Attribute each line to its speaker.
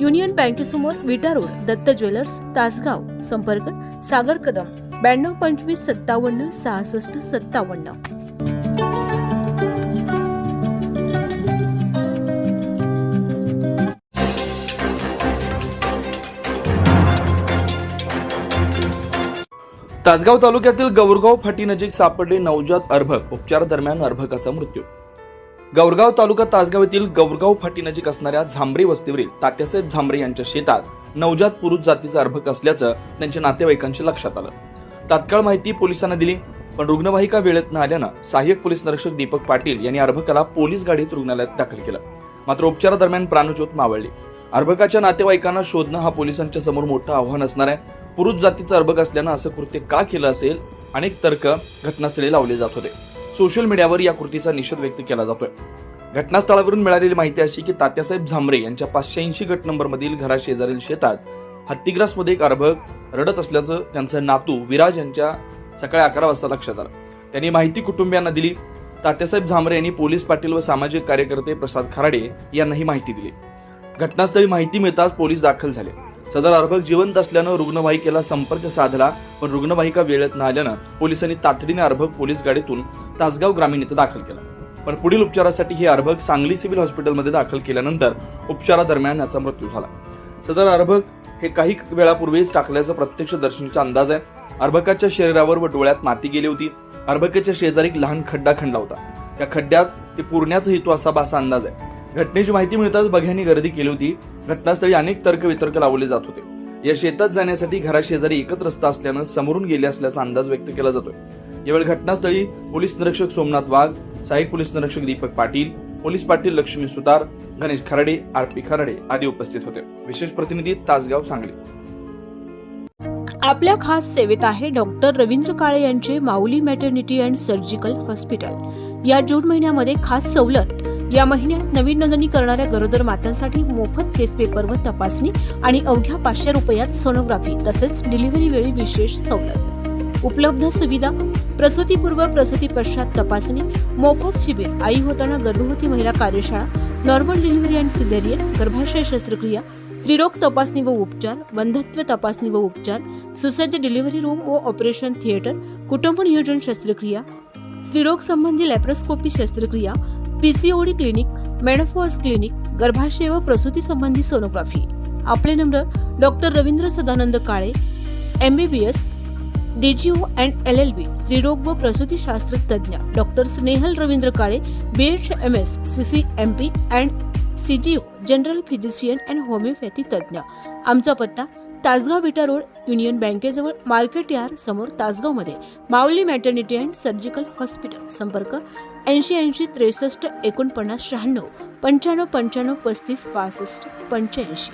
Speaker 1: Union बँकेसमोर Vita road Datta jewellers Tasgaon संपर्क सागर कदम ब्याण्णव पंचवीस सत्तावन्न सहासष्ट सत्तावन्न.
Speaker 2: तासगाव तालुक्यातील गौरगाव फाटीनजीक सापडले नवजात अर्भक. उपचारादरम्यान अर्भकाचा मृत्यू. गौरगाव तालुका तासगाव येथील गौरगाव फाटीनजीक असणाऱ्या झांबरे वस्तीवरील तात्यासाहेब झांबरे यांच्या शेतात नवजात पुरुष जातीचा अर्भक असल्याचं त्यांच्या नातेवाईकांच्या लक्षात आलं. तात्काळ माहिती पोलिसांना दिली पण रुग्णवाहिका वेळेत न आल्यानं सहाय्यक पोलीस निरीक्षक दीपक पाटील यांनी अर्भकाला पोलीस गाडीत रुग्णालयात दाखल केलं. मात्र उपचारादरम्यान प्राणज्योत मावळली. अर्भकाच्या नातेवाईकांना शोधणं हा पोलिसांच्या समोर मोठं आव्हान असणार आहे. पुरुष जातीचं अर्भक असल्यानं असं कृत्य का केलं असेल? अनेक तर्क घटनास्थळी लावले जात होते. सोशल मीडियावर या कृतीचा निषेध व्यक्त केला जातोय. घटनास्थळावरून मिळालेली माहिती अशी की तात्यासाहेब झांबरे यांच्या पाचशे ऐंशी गट नंबर मधील घराशेजारील शेतात हत्तीग्रासमध्ये एक अर्भक रडत असल्याचं त्यांचं नातू विराज यांच्या सकाळी अकरा वाजता लक्षात आलं. त्यांनी माहिती कुटुंबियांना दिली. तात्यासाहेब झांबरे यांनी पोलीस पाटील व सामाजिक कार्यकर्ते प्रसाद खराडे यांना ही माहिती दिली. घटनास्थळी माहिती मिळताच पोलीस दाखल झाले. सदर अर्भक जिवंत असल्यानं रुग्णवाहिकेला संपर्क साधला पण रुग्णवाहिका वेळेत न आल्यानं पोलिसांनी तातडीने अर्भक पोलीस गाडीतून तासगाव ग्रामीण इथं दाखल केला. पण पुढील उपचारासाठी हे अर्भक सांगली सिव्हिल हॉस्पिटलमध्ये दाखल केल्यानंतर उपचारादरम्यान याचा मृत्यू झाला. सदर अर्भक हे काही वेळापूर्वीच टाकल्याचा प्रत्यक्ष दर्शनीचा अंदाज आहे. अर्भकाच्या शरीरावर व डोळ्यात माती गेली होती. अर्भकाच्या शेजारी एक लहान खड्डा खंडला होता. त्या खड्ड्यात ते पुरण्याचा हेतू असावा असा अंदाज आहे. घटनेची माहिती मिळताच बघ्यांनी गर्दी केली होती. घटनास्थळी अनेक तर्क वितर्क लावले जात होते. या शेतात जाण्यासाठी घराशेजारी एकच रस्ता असल्यानं समोरून गेले असल्याचा अंदाज व्यक्त केला जातोय. यावेळी घटनास्थळी पोलीस निरीक्षक सोमनाथ वाघ सहाय्यक पोलीस निरीक्षक Deepak Patil police Patil Laxmi Sutar Ganesh Kharade R P Kharade आदी उपस्थित होते. विशेष प्रतिनिधी तासगाव सांगली.
Speaker 1: आपल्या खास सेवेत आहे डॉक्टर रवींद्र काळे यांचे Mauli maternity and surgical hospital. या जून महिन्यामध्ये खास सवलत या महिन्यात नवीन नोंदणी करणाऱ्या गरोदर मातांसाठी मोफत केस पेपर व तपासणी आणि अवघ्या पाचशे रुपयात सोनोग्राफी तसेच डिलिव्हरी वेळी विशेष सवलत. उपलब्ध सुविधा प्रसूतीपूर्व प्रसूती पश्चात तपासणी मोफत शिबिर आई होताना गर्भवती महिला कार्यशाळा नॉर्मल डिलिव्हरी अँड सिझेरियन गर्भाशय शस्त्रक्रिया त्रिरोग तपासणी व उपचार बंधत्व तपासणी व उपचार सुसज्ज डिलिव्हरी रूम व ऑपरेशन थिएटर कुटुंब नियोजन शस्त्रक्रिया स्त्रीरोग संबंधी लॅप्रोस्कोपी शस्त्रक्रिया पीसीओडी क्लिनिक मेनोफॉस क्लिनिक गर्भाशय व प्रसूती संबंधी सोनोग्राफी आपले नम्र doctor Ravindra Sadanand Kale M B B S DGO and L L B स्त्रीरोग व प्रसूतीशास्त्र तज्ज्ञ doctor Snehal Ravindra Kale B H M S C C M P and C G O general physician and homeopathy तज्ज्ञ आमचा पत्ता Tasgaon Vita road union बँकेजवळ market yard समोर तासगावमध्ये. Mauli maternity and surgical hospital संपर्क ऐंशी ऐंशी त्रेसष्ट एकोणपन्नास शहाण्णव पंच्याण्णव पंच्याण्णव पस्तीस पासष्ट पंच्याऐंशी.